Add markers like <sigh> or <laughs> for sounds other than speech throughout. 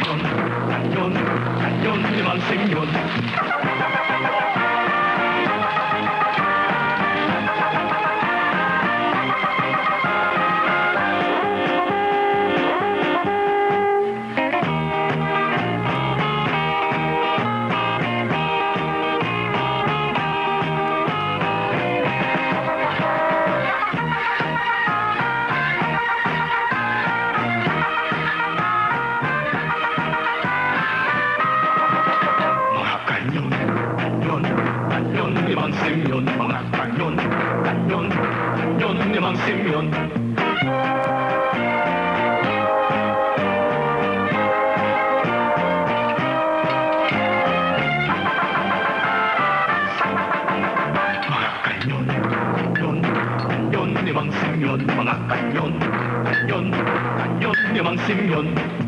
단연 단연 단연 그만 생연 단연 단연 단연 내 망세면 망악 단연 단연 단연 내 망세면 망생면 망악간년 간년 간년 내 망생면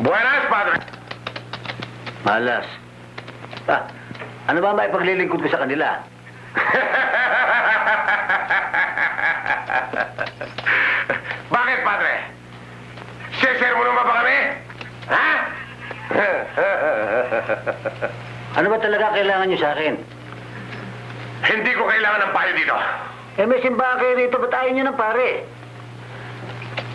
Buenas, padre. Malas. Ah, ano ba may paglilingkod ko sa kanila? <laughs> Bakit, padre? Sesir mo naman ba kami? Ha? <laughs> Ano ba talaga kailangan nyo sa akin? Hindi ko kailangan ng payo dito. Eh, may simbahan kayo rito, ba't ayaw nyo ng pare?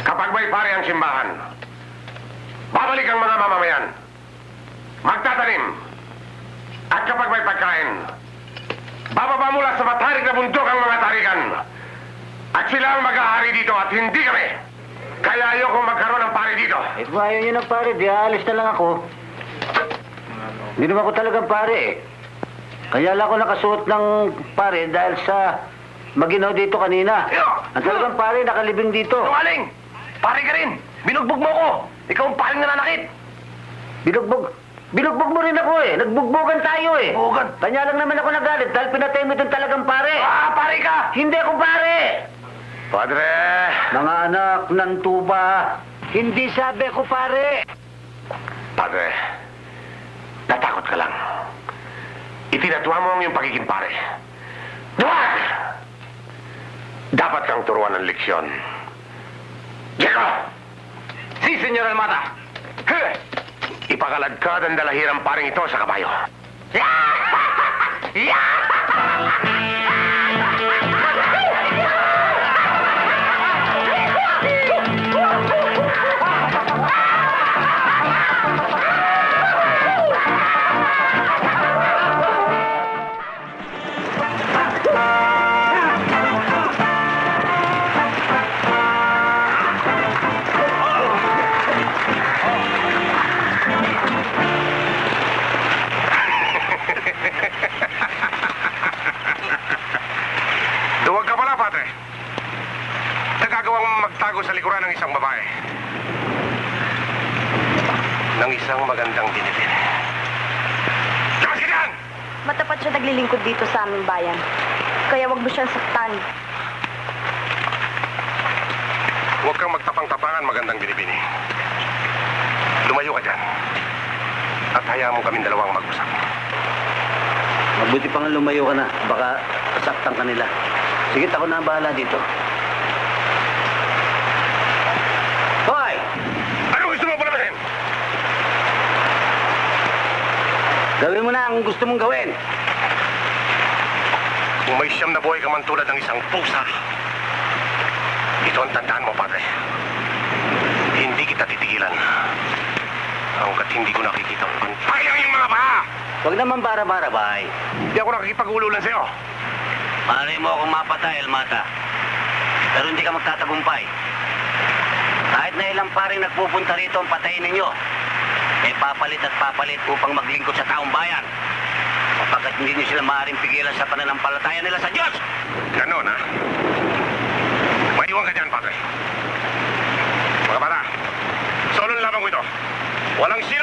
Kapag may pare ang simbahan, babalik ang mga mamamayan. Magtatanim. At kapag may pagkain, bababa mula sa matarik na bundok ang mga tarikan. At sila ang mag-aari dito at hindi kami. Kaya ayokong magkaroon ng pare dito. Eh, kung ayaw nyo ng pare, di aalis na lang ako. Hindi naman ako talagang pare eh. Kaya lang ako nakasuot ng pare dahil sa maginaw dito kanina. Ang talagang pare, nakalibing dito. Sinungaling! Pare ka rin! Binugbog mo ko! Ikaw ang paring nananakit! Binugbog. Binugbog mo rin ako eh. Nagbugbogan tayo eh. Bugan! Kanya lang naman ako nagalit dahil pinatay mo itong talagang pare. Ah, pare ka! Hindi ako pare! Padre! Mga anak ng tuba, hindi sabi ko pare. Padre, natakot ka lang. Itinatuwa mo ang iyong pagiging pare. Duwag! Dapat kang turuan ng leksyon. Diego! Si, Senyor Almada! Huh! Ipakaladkad ang dalahirang paring ito sa kabayo. <laughs> Duwag ka pala, Padre. Nagagawang magtago sa likuran ng isang babae. Ng isang magandang dinipin. Matapat siya naglilingkod dito sa aming bayan. Kaya wag mo siyang saktan. Huwag kang magtapang-tapangan, magandang binibini. Lumayo ka dyan. At hayaan mo kaming dalawang mag-usap. Mabuti pa nga lumayo ka na. Baka saktan ka nila. Sige, ako na ang bahala dito. Hoy! Ano gusto mo palabasin? Gawin mo na ang gusto mong gawin. Kung may siyam na buhay ka man tulad ng isang pusa, ito ang tandaan mo, padre. Hindi kita titigilan. Hanggat hindi ko nakikita kung pantay ang iyong mga paa! Huwag naman bara-bara, bay. Hindi ako nakikipag-ululan sa'yo. Maaari mo akong mapatay, Almata. Pero hindi ka magtatagumpay. Kahit na ilang paring nagpupunta rito ang patayin ninyo, eh papalit at papalit upang maglingkod sa taong bayan. Kapagkat hindi nyo sila maaaring pigilan sa pananampalataya nila sa Diyos. Ganon, ha? Maiwan ka dyan, Padre. Mga bata, solon lamang ko ito. Walang sino